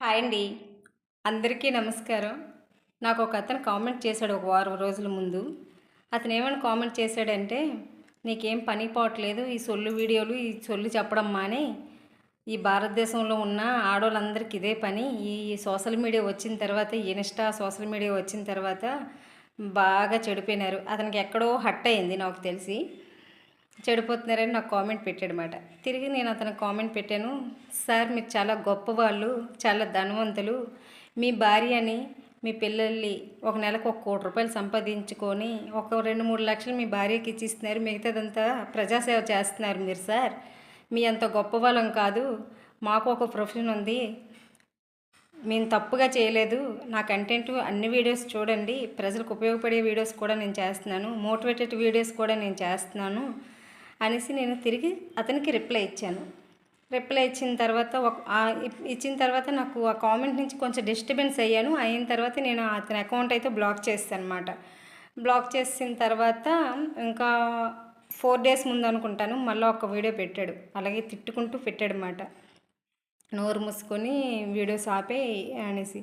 Hi అండి. అందరికీ నమస్కారం. నాకు ఒక అతను కామెంట్ చేశాడు ఒక వారం రోజుల ముందు. అతను ఏమైనా కామెంట్ చేశాడంటే నీకేం పని పోవట్లేదు ఈ సొల్లు వీడియోలు ఈ సొల్లు చెప్పడం మాని. ఈ భారతదేశంలో ఉన్న ఆడవాళ్ళందరికీ ఇదే పని. ఈ సోషల్ మీడియా వచ్చిన తర్వాత ఇన్స్టా సోషల్ మీడియా వచ్చిన తర్వాత బాగా చెడిపోయినారు. అతనికి ఎక్కడో హట్ అయింది నాకు తెలిసి. చెడిపోతున్నారని నాకు కామెంట్ పెట్టాడనమాట తిరిగి నేను అతనికి కామెంట్ పెట్టాను. సార్ మీరు చాలా గొప్పవాళ్ళు చాలా ధనవంతులు. మీ భార్యని మీ పిల్లల్ని ఒక నెలకు ఒక కోటి రూపాయలు సంపాదించుకొని ఒక రెండు మూడు లక్షలు మీ భార్యకి ఇచ్చిస్తున్నారు. మిగతాదంతా ప్రజాసేవ చేస్తున్నారు మీరు సార్. మీ అంత గొప్ప వాళ్ళం కాదు. మాకు ఒక ప్రొఫెషన్ ఉంది. మేము తప్పుగా చేయలేదు. నా కంటెంట్ అన్ని వీడియోస్ చూడండి. ప్రజలకు ఉపయోగపడే వీడియోస్ కూడా నేను చేస్తున్నాను. మోటివేటెడ్ వీడియోస్ కూడా నేను చేస్తున్నాను. అనేసి నేను తిరిగి అతనికి రిప్లై ఇచ్చాను. రిప్లై ఇచ్చిన తర్వాత ఒక ఇచ్చిన తర్వాత నాకు ఆ కామెంట్ నుంచి కొంచెం డిస్టర్బెన్స్ అయ్యాను. అయిన తర్వాత నేను అతని అకౌంట్ అయితే బ్లాక్ చేస్తాను అనమాట బ్లాక్ చేసిన తర్వాత ఇంకా ఫోర్ డేస్ ముందు అనుకుంటాను. మళ్ళీ ఒక వీడియో పెట్టాడు. అలాగే తిట్టుకుంటూ పెట్టాడు అనమాట నోరు మూసుకొని వీడియోస్ ఆపే అనేసి.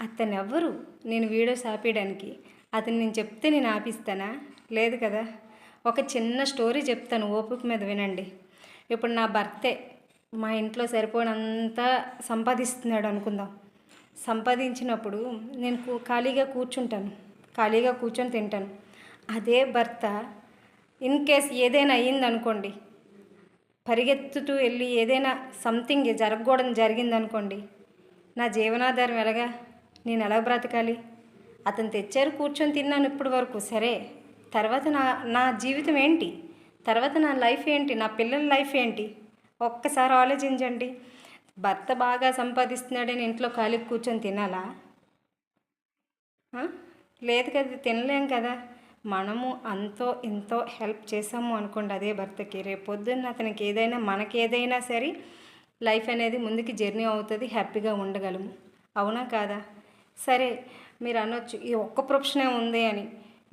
అతను ఎవరు నేను వీడియోస్ ఆపేయడానికి. అతను నేను చెప్తే నేను ఆపిస్తానా? లేదు కదా? ఒక చిన్న స్టోరీ చెప్తాను ఓపిక మీద వినండి. ఇప్పుడు నా భర్తే మా ఇంట్లో సరిపోయినంత సంపాదిస్తున్నాడు అనుకుందాం. సంపాదించినప్పుడు నేను కూ- ఖాళీగా కూర్చుంటాను. ఖాళీగా కూర్చొని తింటాను. అదే భర్త ఇన్ కేస్ ఏదైనా అయ్యిందనుకోండి పరిగెత్తుతూ వెళ్ళి ఏదైనా సంథింగ్ జరగకూడదు జరిగిందనుకోండి నా జీవనాధారం ఎలాగా? నేను ఎలా బ్రతకాలి? అతను తెచ్చారు కూర్చొని తిన్నాను ఇప్పటి వరకు. సరే తర్వాత నా నా జీవితం ఏంటి? తర్వాత నా లైఫ్ ఏంటి? నా పిల్లల లైఫ్ ఏంటి? ఒక్కసారి ఆలోచించండి. భర్త బాగా సంపాదిస్తున్నాడని ఇంట్లో ఖాళీ కూర్చొని తినాలా? లేదు కదా తినలేం కదా. మనము అంతో ఎంతో హెల్ప్ చేసాము అనుకోండి అదే భర్తకి. రేపు పొద్దున్న అతనికి ఏదైనా మనకి ఏదైనా సరే లైఫ్ అనేది ముందుకి జర్నీ అవుతుంది హ్యాపీగా ఉండగలము. అవునా కాదా? సరే మీరు అనొచ్చు ఈ ఒక్క ప్రొఫెషనే ఉంది అని.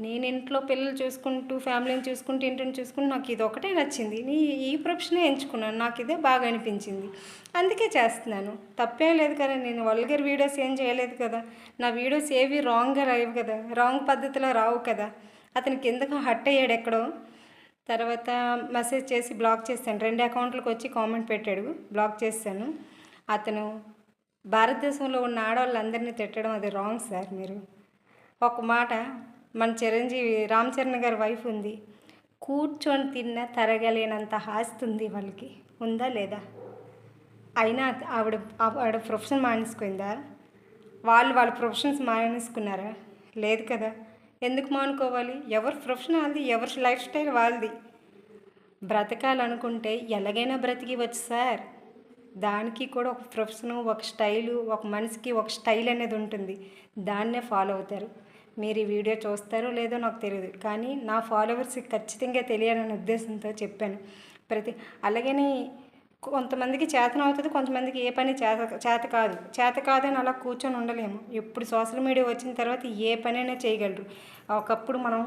నేను ఇంట్లో పిల్లలు చూసుకుంటూ ఫ్యామిలీని చూసుకుంటూ ఇంటిని చూసుకుంటూ నాకు ఇది ఒకటే నచ్చింది. నీ ఈ ప్రొఫెషనే ఎంచుకున్నాను. నాకు ఇదే బాగా అనిపించింది. అందుకే చేస్తున్నాను. తప్పేం లేదు కదా నేను వల్గర్ వీడియోస్ ఏం చేయలేదు కదా. నా వీడియోస్ ఏవి రాంగ్గా రావు కదా. రాంగ్ పద్ధతిలో రావు కదా. అతనికి ఎందుకు హట్ అయ్యాడు ఎక్కడో. తర్వాత మెసేజ్ చేసి బ్లాక్ చేశాను రెండు అకౌంట్లకు వచ్చి కామెంట్ పెట్టాడు. బ్లాక్ చేశాను అతను భారతదేశంలో ఉన్న ఆడవాళ్ళందరినీ తిట్టడం అది రాంగ్ సార్ మీరు. ఒక మాట మన చిరంజీవి రామ్ చరణ్ గారి వైఫ్ ఉంది. కూర్చొని తిన్న తరగలేనంత ఆస్తి ఉంది వాళ్ళకి. ఉందా లేదా? అయినా ఆవిడ ఆవిడ ప్రొఫెషన్ మానేసుకుందా? వాళ్ళు వాళ్ళ ప్రొఫెషన్స్ మానేసుకున్నారా? లేదు కదా. ఎందుకు మానుకోవాలి? ఎవరి ప్రొఫెషన్ వాళ్ళది ఎవరి లైఫ్ స్టైల్ వాళ్ళది. బ్రతకాలనుకుంటే ఎలాగైనా బ్రతికివచ్చు సార్. దానికి కూడా ఒక ప్రొఫెషను ఒక స్టైలు ఒక మనిషికి ఒక స్టైల్ అనేది ఉంటుంది. దాన్నే ఫాలో అవుతారు. మీరు ఈ వీడియో చూస్తారో లేదో నాకు తెలియదు కానీ నా ఫాలోవర్స్కి ఖచ్చితంగా తెలియాలనే ఉద్దేశంతో చెప్పాను. ప్రతి అలాగని కొంతమందికి చేతన అవుతుంది కొంతమందికి ఏ పని చేత చేత కాదు. చేత కాదని అలా కూర్చొని ఉండలేము. ఇప్పుడు సోషల్ మీడియా వచ్చిన తర్వాత ఏ పనైనా చేయగలరు. ఒకప్పుడు మనం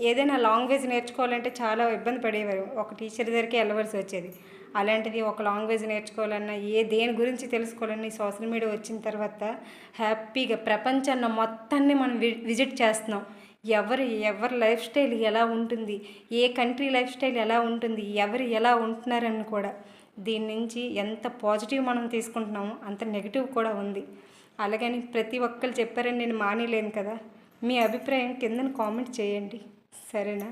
ఏదైనా లాంగ్వేజ్ నేర్చుకోవాలంటే చాలా ఇబ్బంది పడేవారు. ఒక టీచర్ దగ్గరికి వెళ్ళవలసి వచ్చేది. అలాంటిది ఒక లాంగ్వేజ్ నేర్చుకోవాలన్నా ఏ దేని గురించి తెలుసుకోవాలన్నా ఈ సోషల్ మీడియా వచ్చిన తర్వాత హ్యాపీగా ప్రపంచాన్ని మొత్తాన్ని మనం విజిట్ చేస్తున్నాం. ఎవరు ఎవరి లైఫ్ స్టైల్ ఎలా ఉంటుంది? ఏ కంట్రీ లైఫ్ స్టైల్ ఎలా ఉంటుంది? ఎవరు ఎలా ఉంటున్నారని కూడా. దీని నుంచి ఎంత పాజిటివ్ మనం తీసుకుంటున్నామో అంత నెగిటివ్ కూడా ఉంది. అలాగని ప్రతి ఒక్కరు చెప్పారని నేను మానేలేను కదా. మీ అభిప్రాయం కిందన కామెంట్ చేయండి. సరేనా?